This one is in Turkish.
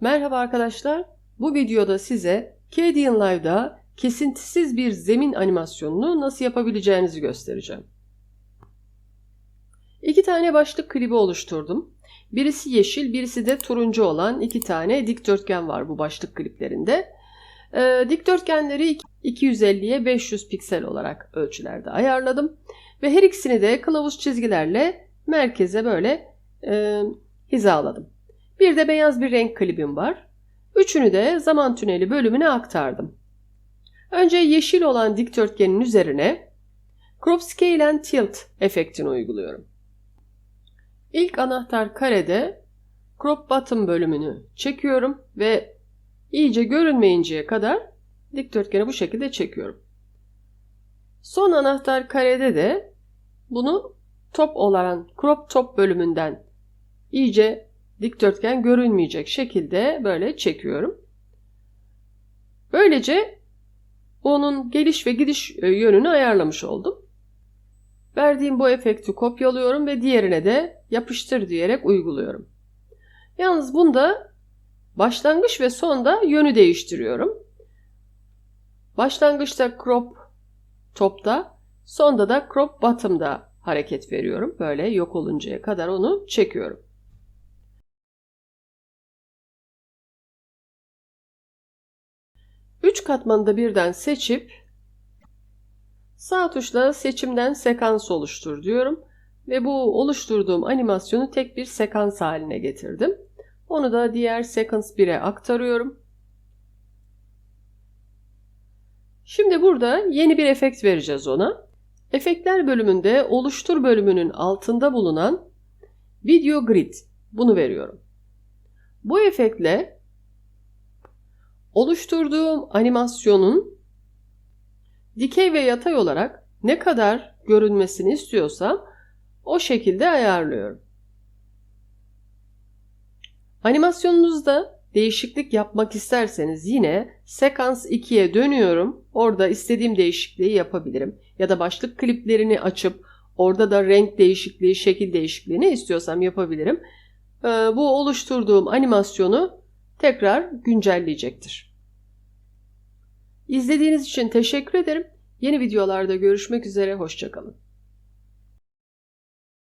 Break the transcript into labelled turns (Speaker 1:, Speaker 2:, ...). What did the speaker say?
Speaker 1: Merhaba arkadaşlar. Bu videoda size Kadian Live'da kesintisiz bir zemin animasyonunu nasıl yapabileceğinizi göstereceğim. İki tane başlık klibi oluşturdum. Birisi yeşil, birisi de turuncu olan iki tane dikdörtgen var bu başlık kliplerinde. Ee, dikdörtgenleri 250'ye 500 piksel olarak ölçülerde ayarladım. Ve her ikisini de kılavuz çizgilerle merkeze böyle e, hizaladım. Bir de beyaz bir renk klibim var. Üçünü de zaman tüneli bölümüne aktardım. Önce yeşil olan dikdörtgenin üzerine Crop Scale and Tilt efektini uyguluyorum. İlk anahtar karede Crop Bottom bölümünü çekiyorum ve iyice görünmeyinceye kadar dikdörtgeni bu şekilde çekiyorum. Son anahtar karede de bunu top olan Crop Top bölümünden iyice dikdörtgen görünmeyecek şekilde böyle çekiyorum. Böylece onun geliş ve gidiş e, yönünü ayarlamış oldum. Verdiğim bu efekti kopyalıyorum ve diğerine de yapıştır diyerek uyguluyorum. Yalnız bunda başlangıç ve sonda yönü değiştiriyorum. Başlangıçta crop topta, sonda da crop bottom'da hareket veriyorum. Böyle yok oluncaya kadar onu çekiyorum. Üç katmanı da birden seçip sağ tuşla seçimden sekans oluştur diyorum ve bu oluşturduğum animasyonu tek bir sekans haline getirdim. Onu da diğer sekans 1'e aktarıyorum. Şimdi burada yeni bir efekt vereceğiz ona. Efektler bölümünde oluştur bölümünün altında bulunan video grid bunu veriyorum. Bu efektle oluşturduğum animasyonun dikey ve yatay olarak ne kadar görünmesini istiyorsam o şekilde ayarlıyorum. Animasyonunuzda değişiklik yapmak isterseniz yine sekans 2'ye dönüyorum. Orada istediğim değişikliği yapabilirim. Ya da başlık kliplerini açıp orada da renk değişikliği, şekil değişikliği ne istiyorsam yapabilirim. Ee, bu oluşturduğum animasyonu tekrar güncelleyecektir. İzlediğiniz için teşekkür ederim. Yeni videolarda görüşmek üzere, hoşçakalın.